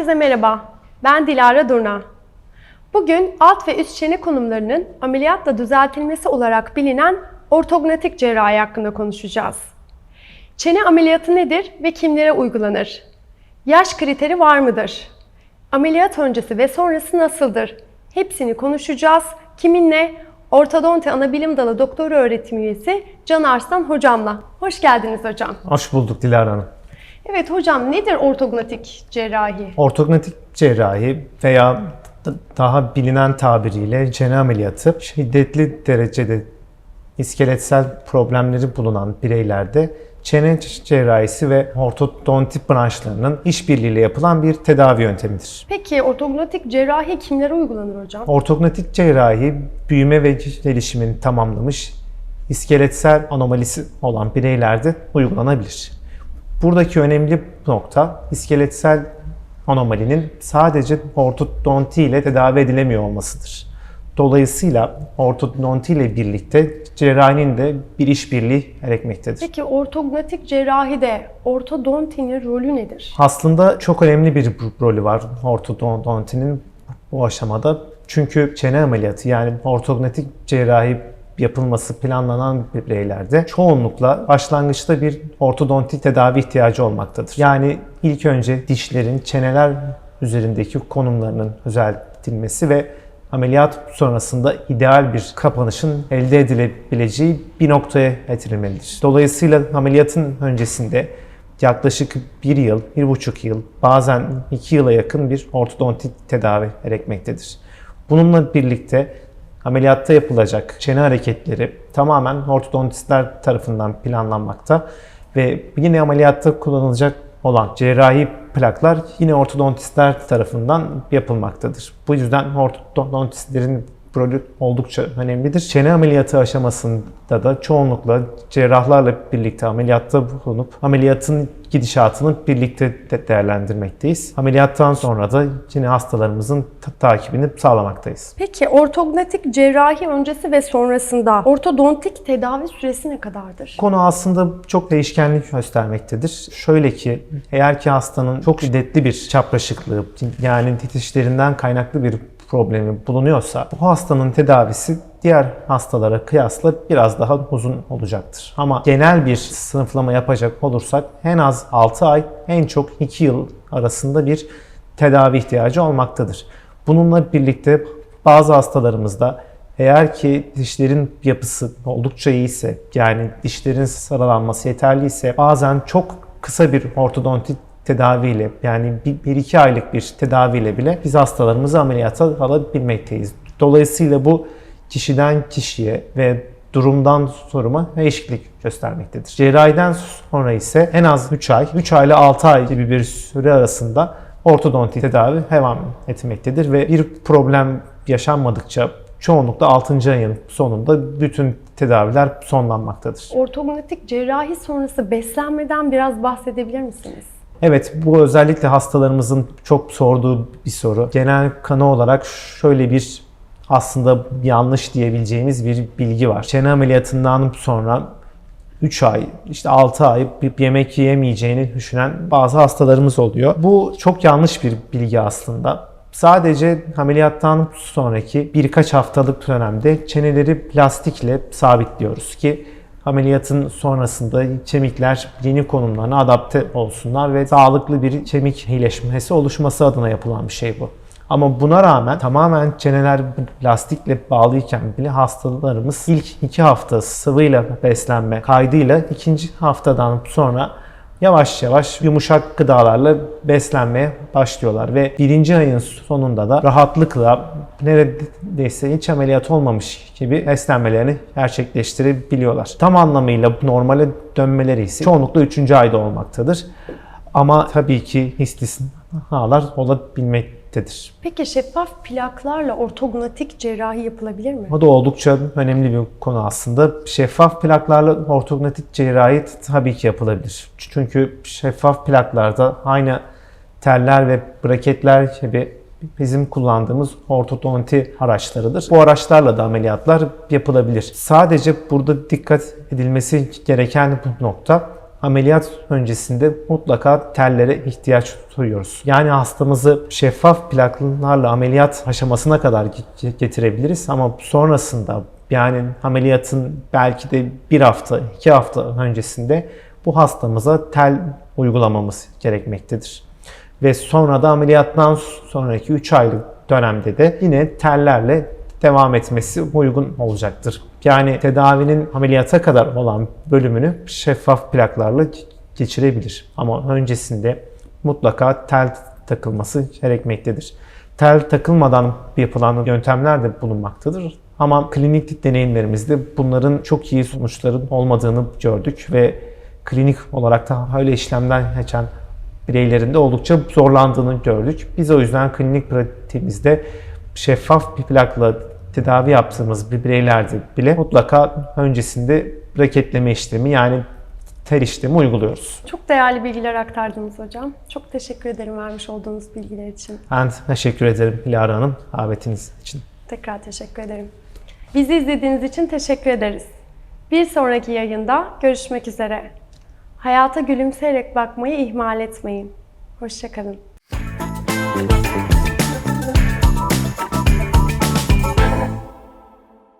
Herkese merhaba. Ben Dilara Durna. Bugün alt ve üst çene konumlarının ameliyatla düzeltilmesi olarak bilinen ortognatik cerrahi hakkında konuşacağız. Çene ameliyatı nedir ve kimlere uygulanır? Yaş kriteri var mıdır? Ameliyat öncesi ve sonrası nasıldır? Hepsini konuşacağız. Kiminle? Ortodonti Anabilim Dalı Doktor Öğretim Üyesi Can Arslan hocamla. Hoş geldiniz hocam. Hoş bulduk Dilara Hanım. Evet hocam nedir ortognatik cerrahi? Ortognatik cerrahi veya daha bilinen tabiriyle çene ameliyatı şiddetli derecede iskeletsel problemleri bulunan bireylerde çene cerrahisi ve ortodonti branşlarının işbirliğiyle yapılan bir tedavi yöntemidir. Peki ortognatik cerrahi kimlere uygulanır hocam? Ortognatik cerrahi büyüme ve gelişimini tamamlamış iskeletsel anomalisi olan bireylerde uygulanabilir. Buradaki önemli nokta iskeletsel anomalinin sadece ortodonti ile tedavi edilemiyor olmasıdır. Dolayısıyla ortodonti ile birlikte cerrahinin de bir işbirliği gerekmektedir. Peki ortognatik cerrahide ortodontinin rolü nedir? Aslında çok önemli bir rolü var ortodontinin bu aşamada. Çünkü çene ameliyatı yani ortognatik cerrahi yapılması planlanan bireylerde çoğunlukla başlangıçta bir ortodontik tedavi ihtiyacı olmaktadır. Yani ilk önce dişlerin çeneler üzerindeki konumlarının düzeltilmesi ve ameliyat sonrasında ideal bir kapanışın elde edilebileceği bir noktaya getirilmelidir. Dolayısıyla ameliyatın öncesinde yaklaşık bir yıl, bir buçuk yıl, bazen iki yıla yakın bir ortodontik tedavi gerekmektedir. Bununla birlikte ameliyatta yapılacak çene hareketleri tamamen ortodontistler tarafından planlanmakta ve yine ameliyatta kullanılacak olan cerrahi plaklar yine ortodontistler tarafından yapılmaktadır. Bu yüzden ortodontistlerin rolü oldukça önemlidir. Çene ameliyatı aşamasında da çoğunlukla cerrahlarla birlikte ameliyatta bulunup ameliyatın gidişatını birlikte de değerlendirmekteyiz. Ameliyattan sonra da yine hastalarımızın ta- takibini sağlamaktayız. Peki ortognatik cerrahi öncesi ve sonrasında ortodontik tedavi süresi ne kadardır? Konu aslında çok değişkenlik göstermektedir. Şöyle ki eğer ki hastanın çok şiddetli bir çapraşıklığı yani dişlerinden kaynaklı bir problemi bulunuyorsa bu hastanın tedavisi diğer hastalara kıyasla biraz daha uzun olacaktır. Ama genel bir sınıflama yapacak olursak en az 6 ay en çok 2 yıl arasında bir tedavi ihtiyacı olmaktadır. Bununla birlikte bazı hastalarımızda eğer ki dişlerin yapısı oldukça iyiyse, yani dişlerin sıralanması yeterliyse bazen çok kısa bir ortodontik tedaviyle yani 1-2 aylık bir tedaviyle bile biz hastalarımızı ameliyata alabilmekteyiz. Dolayısıyla bu kişiden kişiye ve durumdan duruma değişiklik göstermektedir. Cerrahiden sonra ise en az 3 ay, 3 ay ile 6 ay gibi bir süre arasında ortodontik tedavi devam etmektedir ve bir problem yaşanmadıkça çoğunlukla 6. ayın sonunda bütün tedaviler sonlanmaktadır. Ortognatik cerrahi sonrası beslenmeden biraz bahsedebilir misiniz? Evet, bu özellikle hastalarımızın çok sorduğu bir soru. Genel kanı olarak şöyle bir aslında yanlış diyebileceğimiz bir bilgi var. Çene ameliyatından sonra 3 ay, işte 6 ay bir yemek yiyemeyeceğini düşünen bazı hastalarımız oluyor. Bu çok yanlış bir bilgi aslında. Sadece ameliyattan sonraki birkaç haftalık dönemde çeneleri plastikle sabitliyoruz ki ameliyatın sonrasında kemikler yeni konumlarına adapte olsunlar ve sağlıklı bir kemik iyileşmesi oluşması adına yapılan bir şey bu. Ama buna rağmen tamamen çeneler plastikle bağlıyken bile hastalarımız ilk iki hafta sıvıyla beslenme kaydıyla ikinci haftadan sonra yavaş yavaş yumuşak gıdalarla beslenmeye başlıyorlar ve birinci ayın sonunda da rahatlıkla neredeyse hiç ameliyat olmamış gibi beslenmelerini gerçekleştirebiliyorlar. Tam anlamıyla normale dönmeleri ise çoğunlukla 3. ayda olmaktadır. Ama tabii ki istisnalar olabilmektedir. Peki şeffaf plaklarla ortognatik cerrahi yapılabilir mi? O da oldukça önemli bir konu aslında. Şeffaf plaklarla ortognatik cerrahi tabii ki yapılabilir. Çünkü şeffaf plaklarda aynı teller ve braketler gibi bizim kullandığımız ortodonti araçlarıdır. Bu araçlarla da ameliyatlar yapılabilir. Sadece burada dikkat edilmesi gereken nokta ameliyat öncesinde mutlaka tellere ihtiyaç duyuyoruz. Yani hastamızı şeffaf plaklarla ameliyat aşamasına kadar ge- getirebiliriz ama sonrasında yani ameliyatın belki de bir hafta, iki hafta öncesinde bu hastamıza tel uygulamamız gerekmektedir. Ve sonra da ameliyattan sonraki 3 aylık dönemde de yine tellerle devam etmesi uygun olacaktır. Yani tedavinin ameliyata kadar olan bölümünü şeffaf plaklarla geçirebilir. Ama öncesinde mutlaka tel takılması gerekmektedir. Tel takılmadan yapılan yöntemler de bulunmaktadır. Ama klinik deneyimlerimizde bunların çok iyi sonuçların olmadığını gördük ve klinik olarak da öyle işlemden geçen bireylerin de oldukça zorlandığını gördük. Biz o yüzden klinik pratiğimizde şeffaf bir plakla tedavi yaptığımız bir bireylerde bile mutlaka öncesinde braketleme işlemi yani tel işlemi uyguluyoruz. Çok değerli bilgiler aktardınız hocam. Çok teşekkür ederim vermiş olduğunuz bilgiler için. Ben teşekkür ederim Dilara Hanım davetiniz için. Tekrar teşekkür ederim. Bizi izlediğiniz için teşekkür ederiz. Bir sonraki yayında görüşmek üzere. Hayata gülümseyerek bakmayı ihmal etmeyin. Hoşçakalın.